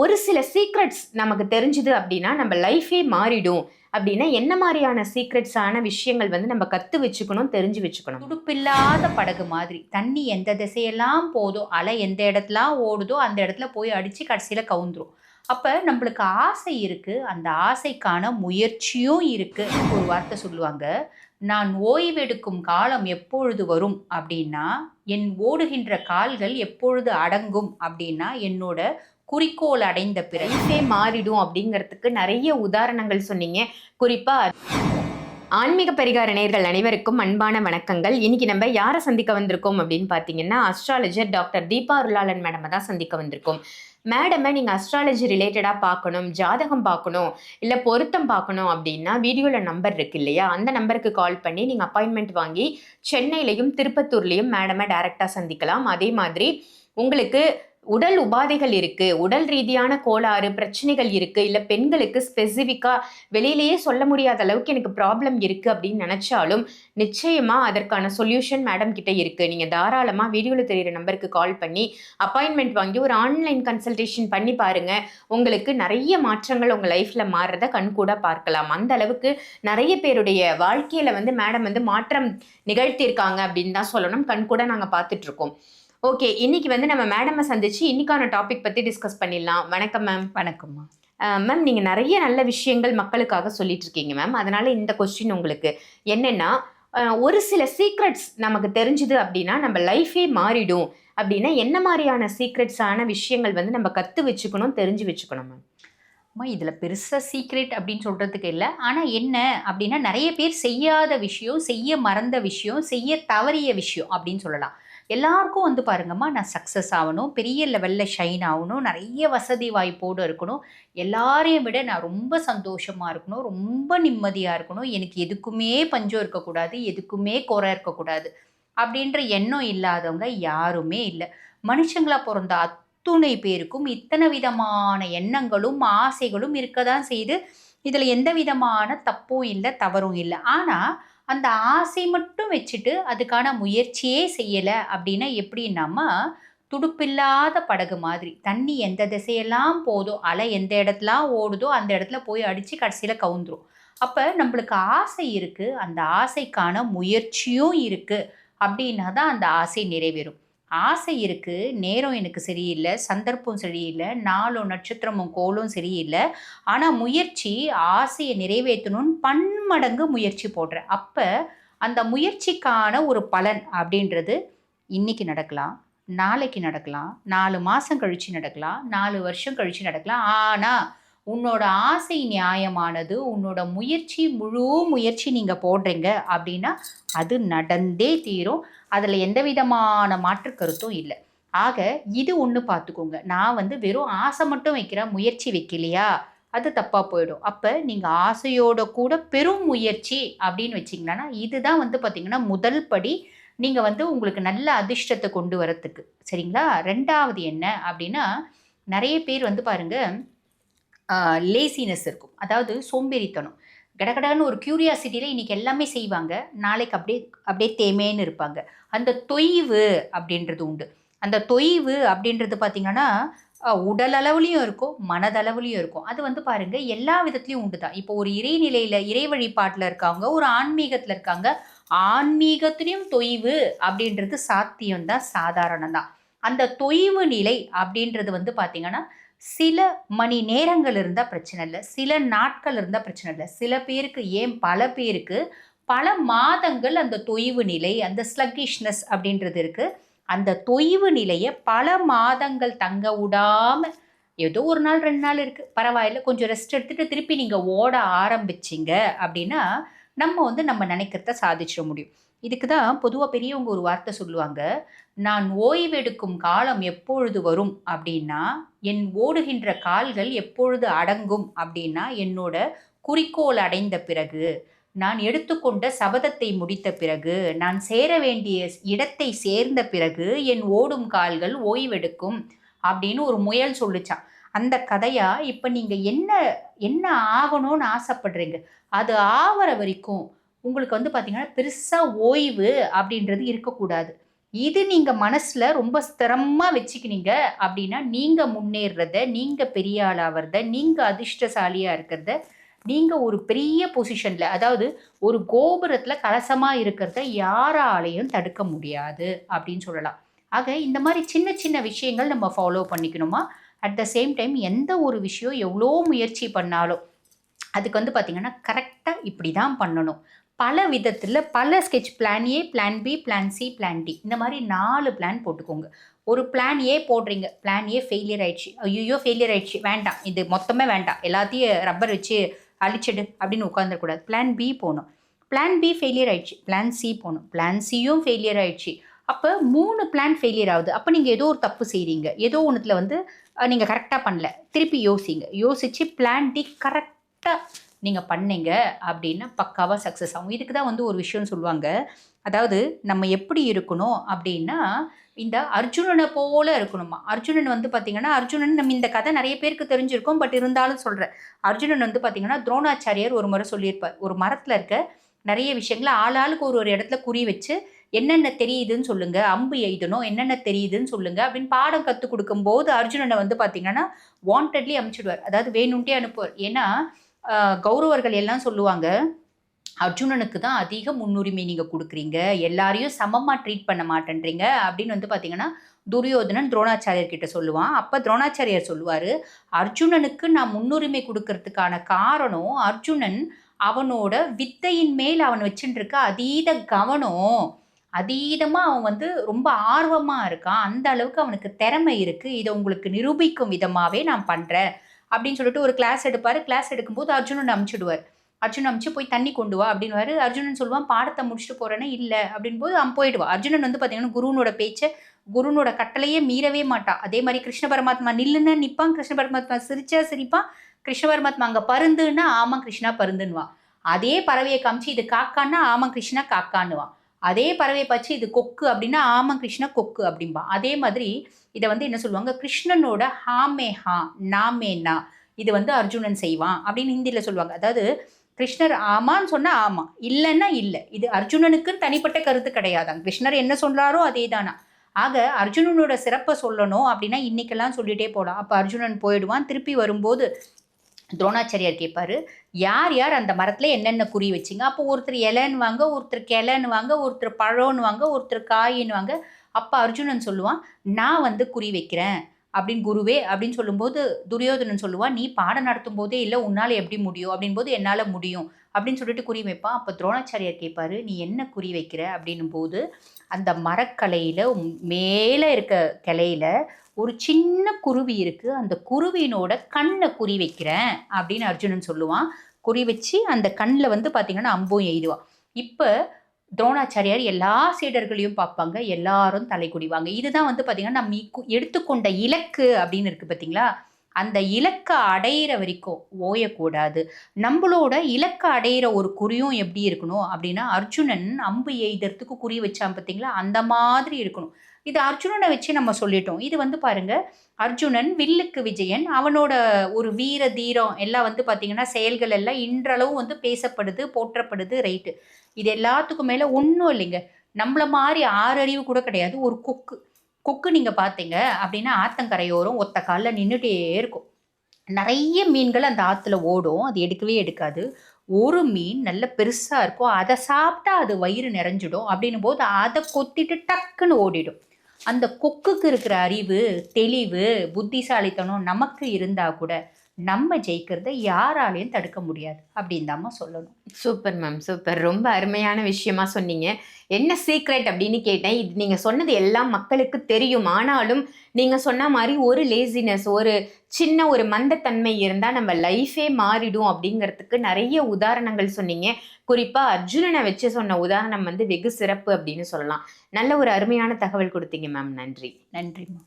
ஒரு சில சீக்ரெட்ஸ் நமக்கு தெரிஞ்சுது அப்படின்னா நம்ம லைஃபே மாறிடும். அப்படின்னா என்ன மாதிரியான சீக்ரெட்ஸான விஷயங்கள் வந்து நம்ம கற்று வச்சுக்கணும் தெரிஞ்சு வச்சுக்கணும்? துடுப்பில்லாத படகு மாதிரி. தண்ணி எந்த திசையெல்லாம் போதோ அலை எந்த இடத்துலாம் ஓடுதோ அந்த இடத்துல போய் அடித்து கடைசியில் கவுந்துரும். அப்போ நம்மளுக்கு ஆசை இருக்குது அந்த ஆசைக்கான முயற்சியும் இருக்குது ஒரு வார்த்தை சொல்லுவாங்க நான் ஓய்வெடுக்கும் காலம் எப்பொழுது வரும்? அப்படின்னா என் ஓடுகின்ற கால்கள் எப்பொழுது அடங்கும்? அப்படின்னா என்னோட குறிக்கோள் அடைந்த பிறகு மாறிடும் அப்படிங்கிறதுக்கு நிறைய உதாரணங்கள் சொன்னீங்க. குறிப்பா ஆன்மீக பரிகார நேர்கள் அனைவருக்கும் அன்பான வணக்கங்கள். இன்னைக்கு நம்ம யாரை சந்திக்க வந்திருக்கோம் அப்படின்னு பார்த்தீங்கன்னா அஸ்ட்ராலஜர் டாக்டர் தீபா அருளாளன் மேடமை தான் சந்திக்க வந்திருக்கோம். மேடமை நீங்கள் அஸ்ட்ராலஜி ரிலேட்டடாக பார்க்கணும் ஜாதகம் பார்க்கணும் இல்லை பொருத்தம் பார்க்கணும் அப்படின்னா வீடியோவில் நம்பர் இருக்கு இல்லையா? அந்த நம்பருக்கு கால் பண்ணி நீங்கள் அப்பாயின்மெண்ட் வாங்கி சென்னையிலையும் திருப்பத்தூர்லேயும் மேடமை டைரெக்டாக சந்திக்கலாம். அதே மாதிரி உங்களுக்கு உடல் உபாதைகள் இருக்கு உடல் ரீதியான கோளாறு பிரச்சனைகள் இருக்கு இல்ல பெண்களுக்கு ஸ்பெசிஃபிக்கா வெளியிலேயே சொல்ல முடியாத அளவுக்கு எனக்கு ப்ராப்ளம் இருக்கு அப்படின்னு நினைச்சாலும் நிச்சயமா அதற்கான சொல்யூஷன் மேடம் கிட்ட இருக்கு. நீங்க தாராளமா வீடியோல தெரியுற நம்பருக்கு கால் பண்ணி அப்பாயின்மெண்ட் வாங்கி ஒரு ஆன்லைன் கன்சல்டேஷன் பண்ணி பாருங்க. உங்களுக்கு நிறைய மாற்றங்கள் உங்க லைஃப்ல மாறுறத கண்கூட பார்க்கலாம். அந்த அளவுக்கு நிறைய பேருடைய வாழ்க்கையில வந்து மேடம் வந்து மாற்றம் நிகழ்த்தியிருக்காங்க அப்படின்னு தான் சொல்லணும். கண்கூட நாங்க பார்த்துட்டு இருக்கோம். ஓகே இன்னைக்கு வந்து நம்ம மேடமை சந்திச்சு இன்னைக்கான டாபிக் பத்தி டிஸ்கஸ் பண்ணிடலாம். வணக்கம் மேம் வணக்கம்மா மேம் நீங்க நிறைய நல்ல விஷயங்கள் மக்களுக்காக சொல்லிட்டு இருக்கீங்க மேம் அதனால இந்த கொஸ்டின் உங்களுக்கு. என்னன்னா ஒரு சில சீக்ரெட்ஸ் நமக்கு தெரிஞ்சுது அப்படின்னா நம்ம லைஃபே மாறிடும் அப்படின்னா என்ன மாதிரியான சீக்ரெட்ஸான விஷயங்கள் வந்து நம்ம கத்து வச்சுக்கணும் தெரிஞ்சு வச்சுக்கணும் மேம் அம்மா இதில் பெருசாக சீக்ரெட் அப்படின்னு சொல்கிறதுக்கு இல்லை. ஆனால் என்ன அப்படின்னா நிறைய பேர் செய்யாத விஷயம் செய்ய மறந்த விஷயம் செய்ய தவறிய விஷயம் அப்படின்னு சொல்லலாம். எல்லாருக்கும் வந்து பாருங்கம்மா நான் சக்ஸஸ் ஆகணும் பெரிய லெவலில் ஷைன் ஆகணும் நிறைய வசதி வாய்ப்போடு இருக்கணும். எல்லாரையும் விட நான் ரொம்ப சந்தோஷமாக இருக்கணும் ரொம்ப நிம்மதியாக இருக்கணும். எனக்கு எதுக்குமே பஞ்சம் இருக்கக்கூடாது எதுக்குமே குறை இருக்கக்கூடாது அப்படின்ற எண்ணம் இல்லாதவங்க யாருமே இல்லை. மனுஷங்களாக பிறந்த அத்துணை பேருக்கும் இத்தனை விதமான எண்ணங்களும் ஆசைகளும் இருக்க தான் செய்து இதில் எந்த விதமான தப்பும் இல்லை தவறும் இல்லை. ஆனால் அந்த ஆசை மட்டும் வச்சுட்டு அதுக்கான முயற்சியே செய்யலை அப்படின்னா எப்படின்னாமா துடுப்பில்லாத படகு மாதிரி. தண்ணி எந்த திசையெல்லாம் போதோ அலை எந்த இடத்துலாம் ஓடுதோ அந்த இடத்துல போய் அடித்து கடைசியில் கவுந்துரும். அப்போ நம்மளுக்கு ஆசை இருக்குது அந்த ஆசைக்கான முயற்சியும் இருக்குது அப்படின்னா தான் அந்த ஆசை நிறைவேறும். ஆசை இருக்குது நேரம் எனக்கு சரியில்லை சந்தர்ப்பம் சரியில்லை நாளும் நட்சத்திரமும் கோளும் சரியில்லை. ஆனால் முயற்சி ஆசையை நிறைவேற்றணும்னு பன்மடங்கு முயற்சி போடுறேன். அப்போ அந்த முயற்சிக்கான ஒரு பலன் அப்படின்றது இன்னைக்கு நடக்கலாம் நாளைக்கு நடக்கலாம் நாலு மாதம் கழித்து நடக்கலாம் நாலு வருஷம் கழித்து நடக்கலாம். ஆனால் உன்னோட ஆசை நியாயமானது உன்னோட முயற்சி முழு முயற்சி நீங்கள் போடுறீங்க அப்படின்னா அது நடந்தே தீரும். அதில் எந்த விதமான மாற்று கருத்தும் இல்லை. ஆக இது ஒன்று பார்த்துக்கோங்க நான் வந்து வெறும் ஆசை மட்டும் வைக்கிறேன் முயற்சி வைக்கலையா? அது தப்பாக போயிடும். அப்போ நீங்கள் ஆசையோட கூட பெரும் முயற்சி அப்படின்னு வச்சிங்கன்னா இதுதான் வந்து பார்த்திங்கன்னா முதல் படி நீங்கள் வந்து உங்களுக்கு நல்ல அதிர்ஷ்டத்தை கொண்டு வரத்துக்கு. சரிங்களா? ரெண்டாவது என்ன அப்படின்னா நிறைய பேர் வந்து பாருங்கள் லேசினஸ் இருக்கும். அதாவது சோம்பேறித்தனம். கடகடன்னு ஒரு க்யூரியாசிட்டியில் இன்றைக்கி எல்லாமே செய்வாங்க. நாளைக்கு அப்படியே அப்படியே தேமேன்னு இருப்பாங்க. அந்த தொய்வு அப்படின்றது உண்டு. அந்த தொய்வு அப்படின்றது பார்த்திங்கன்னா உடல் அளவுலேயும் இருக்கும் மனதளவுலேயும் இருக்கும். அது வந்து பாருங்கள் எல்லா விதத்துலேயும் உண்டு தான். இப்போ ஒரு இறைநிலையில் இறை வழிபாட்டில் இருக்காங்க ஒரு ஆன்மீகத்தில் இருக்காங்க ஆன்மீகத்துலேயும் தொய்வு அப்படின்றது சாத்தியம் தான் சாதாரணம் தான் அந்த தொய்வு நிலை அப்படின்றது வந்து பார்த்திங்கன்னா சில மணி நேரங்கள் இருந்தால் பிரச்சனை இல்லை. சில நாட்கள் இருந்தால் பிரச்சனை இல்லை. சில பேருக்கு ஏன்? பல பேருக்கு பல மாதங்கள் அந்த தொய்வு நிலை அந்த ஸ்லக்கிஷ்னஸ் அப்படின்றது இருக்குது அந்த தொய்வு நிலையை பல மாதங்கள் தங்க விடாமல் ஏதோ ஒரு நாள் ரெண்டு நாள் இருக்குது பரவாயில்ல கொஞ்சம் ரெஸ்ட் எடுத்துகிட்டு திருப்பி நீங்கள் ஓட ஆரம்பிச்சிங்க அப்படின்னா நம்ம வந்து நம்ம நினைக்கிறத சாதிச்சிட முடியும். இதுக்கு தான் பொதுவாக பெரியவங்க ஒரு வார்த்தை சொல்லுவாங்க. நான் ஓய்வெடுக்கும் காலம் எப்பொழுது வரும் அப்படின்னா என் ஓடுகின்ற கால்கள் எப்பொழுது அடங்கும் அப்படின்னா என்னோட குறிக்கோள் அடைந்த பிறகு நான் எடுத்துக்கொண்ட சபதத்தை முடித்த பிறகு நான் சேர வேண்டிய இடத்தை சேர்ந்த பிறகு என் ஓடும் கால்கள் ஓய்வெடுக்கும் அப்படின்னு ஒரு முயல் சொல்லுச்சான் அந்த கதையா இப்போ நீங்கள் என்ன என்ன ஆகணும்னு ஆசைப்படுறீங்க? அது ஆவற வரைக்கும் உங்களுக்கு வந்து பார்த்தீங்கன்னா பெருசாக ஓய்வு அப்படின்றது இருக்கக்கூடாது. இது நீங்கள் மனசில் ரொம்ப ஸ்திரமாக வச்சுக்கினீங்க அப்படின்னா நீங்கள் முன்னேறத நீங்கள் பெரிய ஆளாகிறத நீங்கள் அதிர்ஷ்டசாலியாக இருக்கிறத நீங்கள் ஒரு பெரிய பொசிஷனில் அதாவது ஒரு கோபுரத்தில் கலசமாக இருக்கிறத யாராலையும் தடுக்க முடியாது அப்படின்னு சொல்லலாம். ஆக இந்த மாதிரி சின்ன சின்ன விஷயங்கள் நம்ம ஃபாலோ பண்ணிக்கணுமா? அட் த சேம் டைம் எந்த ஒரு விஷயம் எவ்வளோ முயற்சி பண்ணாலும் அதுக்கு வந்து பார்த்திங்கன்னா கரெக்டாக இப்படி தான் பண்ணணும். பல விதத்தில் பல sketch plan A plan B plan C plan D இந்த மாதிரி நாலு பிளான் போட்டுக்கோங்க. ஒரு பிளான் ஏ போடுறீங்க பிளான் ஏ ஃபெயிலியர் ஆயிடுச்சு. ஐயோ ஃபெயிலியர் ஆயிடுச்சு. வேண்டாம். இது மொத்தமே வேண்டாம். எல்லாத்தையும் ரப்பர் வச்சு அழிச்சிடு அப்படின்னு உட்காந்துடக்கூடாது பிளான் பி போகணும். பிளான் பி ஃபெயிலியர் ஆயிடுச்சு. பிளான் சி போகணும். பிளான் சியும் ஃபெயிலியர் ஆயிடுச்சு. அப்போ மூணு பிளான் ஃபெயிலியர் ஆகுது. அப்போ நீங்கள் ஏதோ ஒரு தப்பு செய்கிறீங்க ஏதோ ஒன்றுத்தில் வந்து நீங்கள் கரெக்டாக பண்ணல. திருப்பி யோசிங்க. யோசித்து பிளான் டி கரெக்ட் கரெக்டாக நீங்கள் பண்ணீங்க அப்படின்னா பக்காவாக சக்ஸஸ் ஆகும். இதுக்கு தான் வந்து ஒரு விஷயம் சொல்லுவாங்க. அதாவது நம்ம எப்படி இருக்கணும் அப்படின்னா இந்த அர்ஜுனனை போல இருக்கணுமா? அர்ஜுனன் வந்து பார்த்தீங்கன்னா அர்ஜுனன் நம்ம இந்த கதை நிறைய பேருக்கு தெரிஞ்சிருக்கோம் பட் இருந்தாலும் சொல்கிறேன் அர்ஜுனன் வந்து பார்த்தீங்கன்னா துரோணாச்சாரியார் ஒரு முறை சொல்லியிருப்பார். ஒரு மரத்தில் இருக்க நிறைய விஷயங்களை ஆளாளுக்கு ஒரு ஒரு இடத்துல குறி வச்சு என்னென்ன தெரியுதுன்னு சொல்லுங்க. அம்பு எய்தணும். என்னென்ன தெரியுதுன்னு சொல்லுங்க. அப்படின்னு பாடம் கற்றுக் கொடுக்கும்போது அர்ஜுனனை வந்து பார்த்தீங்கன்னா வாண்டட்லி அனுப்பிச்சிடுவார் அதாவது வேணும்ட்டே அனுப்புவார். ஏன்னா கௌரவர்கள் எல்லாம் சொல்லுவாங்க அர்ஜுனனுக்கு தான் அதிக முன்னுரிமை நீங்கள் கொடுக்குறீங்க. எல்லாரையும் சமமாக ட்ரீட் பண்ண மாட்டேன்றீங்க. அப்படின்னு வந்து பார்த்தீங்கன்னா துரியோதனன் துரோணாச்சாரியர் கிட்ட சொல்லுவான். அப்போ துரோணாச்சாரியார் சொல்லுவார் அர்ஜுனனுக்கு நான் முன்னுரிமை கொடுக்கறதுக்கான காரணம் அர்ஜுனன் அவனோட வித்தையின் மேல் அவன் வச்சுட்டுருக்க அதீத கவனம் அதீதமாக அவன் வந்து ரொம்ப ஆர்வமாக இருக்கான். அந்த அளவுக்கு அவனுக்கு திறமை இருக்குது இதை உங்களுக்கு நிரூபிக்கும் விதமாகவே நான் பண்ணுறேன் அப்படின்னு சொல்லிட்டு ஒரு கிளாஸ் எடுப்பார். கிளாஸ் எடுக்கும்போது அர்ஜுனன் அமுச்சிடுவார். அர்ஜுன் அமுச்சு போய் தண்ணி கொண்டு வா அப்படின்னுவாரு. அர்ஜுனன் சொல்லுவான் பாடத்தை முடிச்சுட்டு போறேன்னா இல்லை. அப்படின்போது அவன் போயிடுவான். அர்ஜுனன் வந்து பார்த்தீங்கன்னா குருனோட பேச்சை குருனோட கட்டளையே மீறவே மாட்டான். அதே மாதிரி கிருஷ்ண பரமாத்மா நில்லுன்னு நிற்பான் கிருஷ்ண பரமாத்மா சிரிச்சா சிரிப்பான் கிருஷ்ண பரமாத்மா அங்கே பருந்துன்னா ஆமாம் கிருஷ்ணா பருந்துன்னுவான். அதே பறவையை காமிச்சு இது காக்கான்னா ஆமாம் கிருஷ்ணா காக்கான்னுவான். அதே பறவையை பச்சு இது கொக்கு அப்படின்னா ஆமாம் கிருஷ்ணா கொக்கு அப்படிம்பான் அதே மாதிரி இதை வந்து என்ன சொல்லுவாங்க? கிருஷ்ணனோட ஹாமே ஹா நாமே நா இது வந்து அர்ஜுனன் செய்வான் அப்படின்னு ஹிந்தியில் சொல்லுவாங்க. அதாவது கிருஷ்ணர் ஆமான்னு சொன்னால் ஆமாம் இல்லைன்னா இல்லை. இது அர்ஜுனனுக்குன்னு தனிப்பட்ட கருத்து கிடையாதான் கிருஷ்ணர் என்ன சொல்கிறாரோ அதே தானா ஆக அர்ஜுனனோட சிறப்பை சொல்லணும் அப்படின்னா இன்னைக்கெல்லாம் சொல்லிட்டே போகலாம் அப்போ அர்ஜுனன் போயிடுவான் திருப்பி வரும்போது துரோணாச்சாரியார் கேட்பாரு யார் யார் அந்த மரத்தில் என்னென்ன குறி வச்சிங்க? அப்போ ஒருத்தர் இலைன்னுவாங்க ஒருத்தர் கிளைன்னுவாங்க ஒருத்தர் பழம்னு வாங்க ஒருத்தர் காயின்னுவாங்க. அப்போ அர்ஜுனன் சொல்லுவான் நான் வந்து குறி வைக்கிறேன். அப்படின்னு குருவே அப்படின்னு சொல்லும்போது துரியோதனன் சொல்லுவான் நீ பாடம் நடத்தும் போதே இல்லை உன்னால் எப்படி முடியும்? அப்படின் போது என்னால் முடியும். அப்படின்னு சொல்லிட்டு குறி வைப்பான். அப்போ துரோணாச்சாரியார் கேட்பாரு நீ என்ன குறி வைக்கிற? அப்படின்னும் போது அந்த மரக்கலையில் மேலே இருக்க கிளையில ஒரு சின்ன குருவி இருக்கு. அந்த குருவினோட கண்ணை குறி வைக்கிறேன் அப்படின்னு அர்ஜுனன் சொல்லுவான். குறி வச்சு அந்த கண்ணில் வந்து பார்த்தீங்கன்னா அம்பும் எய்துவான் இப்போ துரோணாச்சாரியார் எல்லா சீடர்களையும் பார்ப்பாங்க. எல்லாரும் தலை குடிவாங்க இதுதான் வந்து பார்த்தீங்கன்னா நம்ம எடுத்துக்கொண்ட இலக்கு அப்படின்னு இருக்கு பார்த்தீங்களா அந்த இலக்கை அடையிற வரைக்கும் ஓயக்கூடாது. நம்மளோட இலக்கை அடையிற ஒரு குறியும் எப்படி இருக்கணும் அப்படின்னா அர்ஜுனன் அம்பு எய்தறதுக்கு குறி வச்சான் பார்த்தீங்களா அந்த மாதிரி இருக்கணும். இது அர்ஜுனனை வச்சு நம்ம சொல்லிட்டோம். இது வந்து பாருங்க அர்ஜுனன் வில்லுக்கு விஜயன் அவனோட ஒரு வீர தீரம் எல்லாம் வந்து பார்த்தீங்கன்னா செயல்கள் எல்லாம் இன்றளவும் வந்து பேசப்படுது போற்றப்படுது ரைட்டு இது எல்லாத்துக்கும் மேலே ஒன்றும் இல்லைங்க. நம்மள மாதிரி ஆறறிவு கூட கிடையாது. ஒரு கொக்கு. கொக்கு நீங்கள் பார்த்தீங்க அப்படின்னா ஆத்தங்கரையோரம் ஒத்த காலில் நின்றுட்டே இருக்கும். நிறைய மீன்கள் அந்த ஆற்றுல ஓடும். அது எடுக்கவே எடுக்காது. ஒரு மீன் நல்ல பெருசாக இருக்கும். அதை சாப்பிட்டா அது வயிறு நிறைஞ்சிடும். அப்படின்னும் போது அதை கொத்திட்டு டக்குன்னு ஓடிடும். அந்த கொக்குக்கு இருக்கிற அறிவு தெளிவு புத்திசாலித்தனம் நமக்கு இருந்தால் கூட நம்ம ஜெயிக்கிறத யாராலையும் தடுக்க முடியாது. அப்படின்னு தாம்மா சொல்லணும். Super ma'am super. ரொம்ப அருமையான விஷயமா சொன்னீங்க. என்ன சீக்ரெட் அப்படின்னு கேட்டேன். இது நீங்க சொன்னது எல்லாம் மக்களுக்கு தெரியும். ஆனாலும் நீங்க சொன்ன மாதிரி ஒரு லேசினஸ் ஒரு சின்ன ஒரு மந்தத்தன்மை இருந்தா நம்ம லைஃபே மாறிடும் அப்படிங்கிறதுக்கு நிறைய உதாரணங்கள் சொன்னீங்க. குறிப்பா அர்ஜுனனை வச்சு சொன்ன உதாரணம் வந்து வெகு சிறப்பு அப்படின்னு சொல்லலாம். நல்ல ஒரு அருமையான தகவல் கொடுத்தீங்க மேம். நன்றி. நன்றிம்மா.